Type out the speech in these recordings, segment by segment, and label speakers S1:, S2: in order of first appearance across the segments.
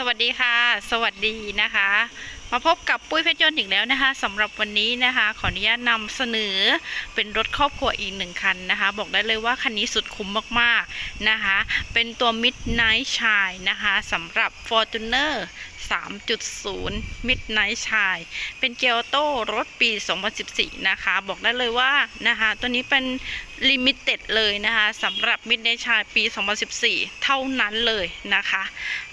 S1: สวัสดีค่ะ สวัสดีนะคะ มาพบกับปุ้ยเพชรยนต์อีกแล้วนะคะสำหรับวันนี้นะคะ ขออนุญาตนำเสนอเป็นรถครอบครัวอีกหนึ่งคันนะคะ บอกได้เลยว่าคันนี้สุดคุ้มมากๆนะคะ เป็นตัว Midnight Shine นะคะสำหรับ Fortuner 3.0 Midnight Shine เป็นเกียร์โต้รถปี 2014 นะคะ บอกได้เลยว่านะคะ ตัวนี้เป็นลิมิเต็ดเลยนะคะสำหรับ Midnight Shine ปี 2014 เท่านั้นเลยนะคะ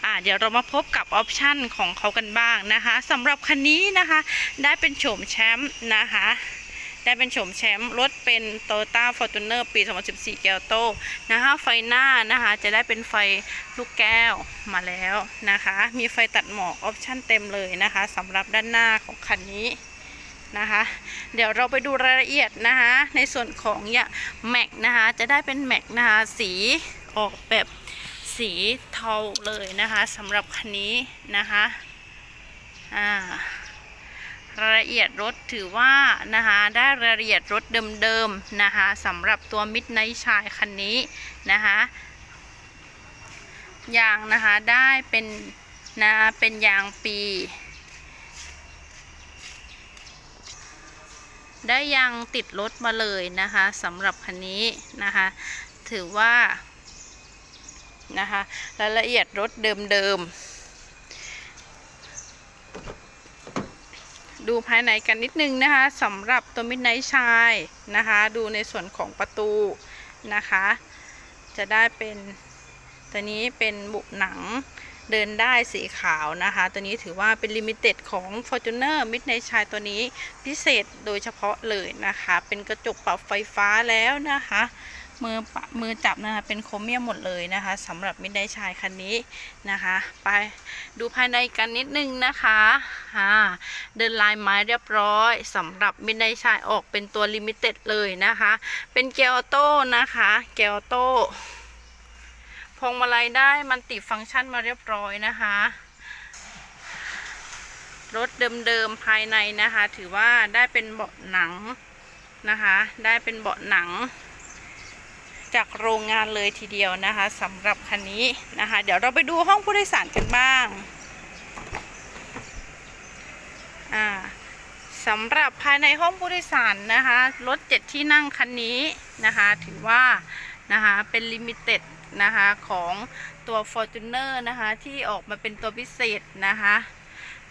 S1: อ่าเดี๋ยวเรามาพบกับออปชั่นของเขากันบ้างนะคะสำหรับคันนี้นะคะ ได้เป็นโฉมแชมป์นะคะได้เป็นโฉมแชมป์รถเป็น Toyota Fortuner ปี 2014 เกียวโตนะคะไฟหน้านะคะจะได้เป็นไฟลูกแก้วมาแล้วนะคะ มีไฟตัดหมอกออปชั่นเต็มเลยนะคะสำหรับด้านหน้าของคันนี้นะคะ เดี๋ยวเราไปดูรายละเอียดนะคะ ในส่วนของเนี่ยแม็กนะคะ จะได้เป็นแม็กนะคะสีออกแบบสีเทาเลยนะคะสำหรับคันนี้นะคะ อ่ารายละเอียดรถถือว่านะคะได้รายละเอียดรถเดิมๆนะคะสำหรับตัว Midnight Shine คันนี้นะคะยางนะคะได้เป็นนะเป็นยางปี ได้ยางติดรถมาเลยนะคะสำหรับคันนี้นะคะถือว่านะคะรายละเอียดรถเดิมๆ ดูภายในกันนิดนึงนะคะสำหรับตัวมิดไนท์ชายนะคะ ดูในส่วนของประตูนะคะ จะได้เป็นตัวนี้เป็นบุหนังเดินได้สีขาวนะคะ ตัวนี้ถือว่าเป็นลิมิเต็ดของ Fortuner Midnight Shine ตัวนี้พิเศษโดยเฉพาะเลยนะคะ เป็นกระจกปรับไฟฟ้าแล้วนะคะ มือปมือจับนะคะ เป็นโครเมียมหมดเลยนะคะสำหรับ Midnight Shine คันนี้นะคะ ไปดูภายในกันนิดนึงนะคะอ่าเดินลายไม้เรียบร้อยสำหรับ Midnight Shine ออกเป็นตัวลิมิเต็ดเลยนะคะ เป็นเกียร์ออโต้นะคะเกียร์ออโต้พวงมาลัยได้มันติฟังก์ชันมาเรียบร้อยนะคะรถเดิมๆภายในนะคะ ถือว่าได้เป็นเบาะหนังนะคะ ได้เป็นเบาะหนัง จากโรงงานเลยทีเดียวนะคะสำหรับคันนี้นะคะ เดี๋ยวเราไปดูห้องผู้โดยสารกันบ้างอ่าสำหรับภายในห้องผู้โดยสารนะคะรถเจ็ดที่นั่งคันนี้นะคะถือว่านะคะเป็นลิมิเต็ดนะคะของตัว Fortuner นะคะที่ออกมาเป็นตัวพิเศษนะคะ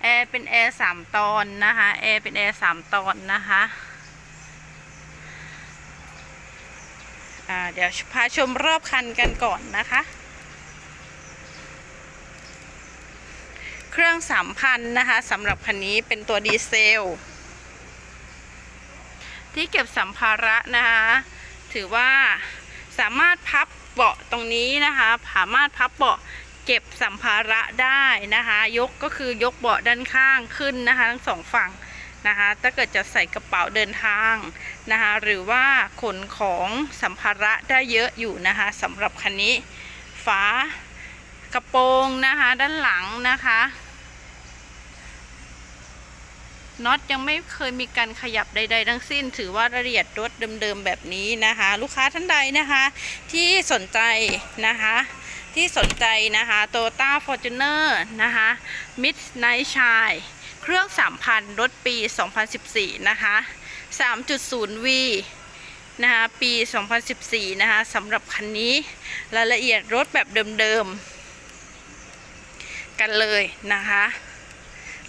S1: แอร์เป็นแอร์สามตอนนะคะแอร์เป็นแอร์สามตอนนะคะอ่า เดี๋ยวพาชมรอบคันกันก่อนนะคะ เครื่องสามพันนะคะสำหรับคันนี้เป็นตัวดีเซล ที่เก็บสัมภาระนะคะ ถือว่าสามารถพับเบาะตรงนี้นะคะ สามารถพับเบาะเก็บสัมภาระได้นะคะ ยกก็คือยกเบาะด้านข้างขึ้นนะคะ ทั้งสองฝั่ง นะคะถ้าเกิดจะใส่กระเป๋าเดินทางนะคะหรือว่าขนของสัมภาระได้เยอะอยู่นะคะสำหรับคันนี้ฝากระโปรงนะคะด้านหลังนะคะน็อตยังไม่เคยมีการขยับใด ๆ ทั้งสิ้น ถือว่าละเอียดรถเดิมๆแบบนี้นะคะ ลูกค้าท่านใดนะคะ ที่สนใจนะคะที่สนใจนะคะโตต้าฟอร์จูเนอร์นะคะมิดไนท์ชาย เครื่อง 3,000 รถปี 2014 นะคะ 3.0V นะคะ ปี 2014 นะคะสำหรับคันนี้รายละเอียดรถแบบเดิมๆ กันเลยนะคะ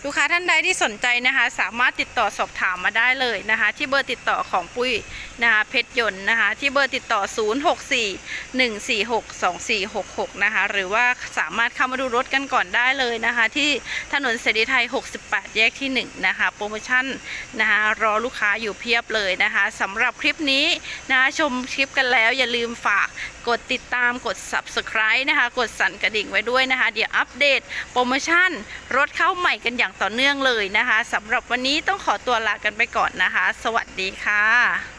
S1: ลูกค้าท่านใดที่สนใจนะคะ สามารถติดต่อสอบถามมาได้เลยนะคะ ที่เบอร์ติดต่อของปุ้ยนะคะเพชรยนต์นะคะ ที่เบอร์ติดต่อ 0641462466 นะคะ หรือว่าสามารถเข้ามาดูรถกันก่อนได้เลยนะคะ ที่ถนนเสรีไทย 68 แยกที่ 1 นะคะ โปรโมชั่นนะคะรอลูกค้าอยู่เพียบเลยนะคะสำหรับคลิปนี้นะคะชมคลิปกันแล้วอย่าลืมฝากกดติดตามกด subscribe นะคะ กดสั่นกระดิ่งไว้ด้วยนะคะ เดี๋ยวอัปเดตโปรโมชั่นรถเข้าใหม่กันอย่างต่อเนื่องเลยนะคะสำหรับวันนี้ต้องขอตัวลากันไปก่อนนะคะ สวัสดีค่ะ